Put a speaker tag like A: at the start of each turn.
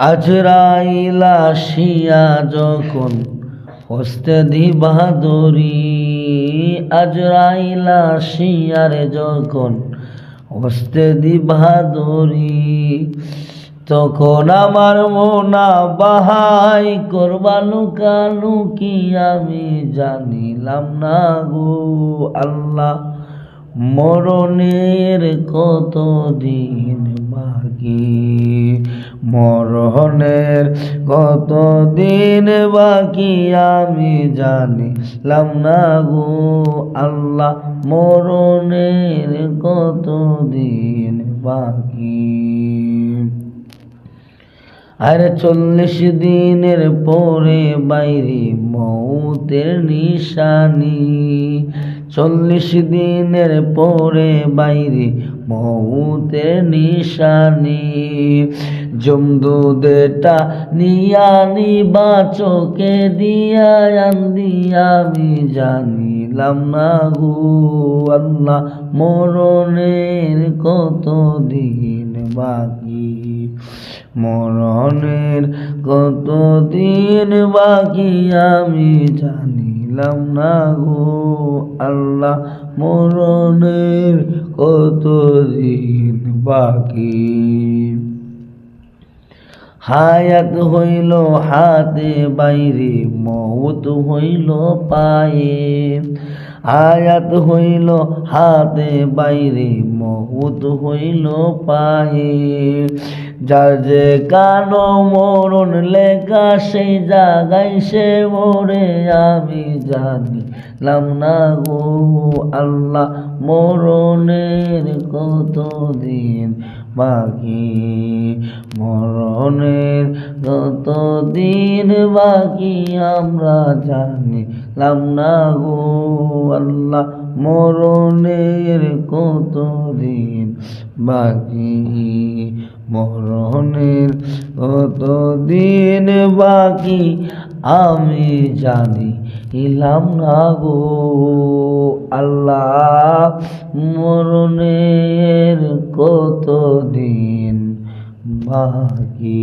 A: আজরাইলা শিয়া যখন হস্তে দিবা দরি আজরাইলা শিয়ারে যখন হস্তে দিবা দরি তখন আমার মোনা বাহাই করবা লুকালুকি আমি জানিলাম না গো আল্লাহ, মরণের কত দিন বাকি? মরণের কত দিন বাকি আমি জানিলাম না গো আল্লাহ, মরণের কত দিন বাকি? আর চল্লিশ দিনের পরে বাইরে মৌতের নিশানি। চল্লিশ দিনের পরে বাইরে মৌতের নিশানি জমদুদেটা নিয়ানি বাচকে দিয়া আন্দি আমি জানিলাম না গো আল্লাহ, মরণের কত দিন বাকি? মরণের কত দিন বাকি আমি জানিলাম না গো আল্লাহ মরণের কত দিন বাকি? হায়াত হইল হাতে, বাইরে মৌত হইল পায়ে। আয়াত হইল হাতে, বাইরে মহুত হইল পায়ে। যার যে কানো মরণ লেখা, সেই জাগাই সে মরে, আমি জানিলাম না গো আল্লাহ, মরণের কতদিন বাকি? মরণের কত দিন বাকি আমরা জানিলাম না গো আল্লাহ, মরণের কতদিন বাকি? মরণের কত দিন বাকি আমি জানি ইলাম না গো আল্লাহ, মরণের পাখি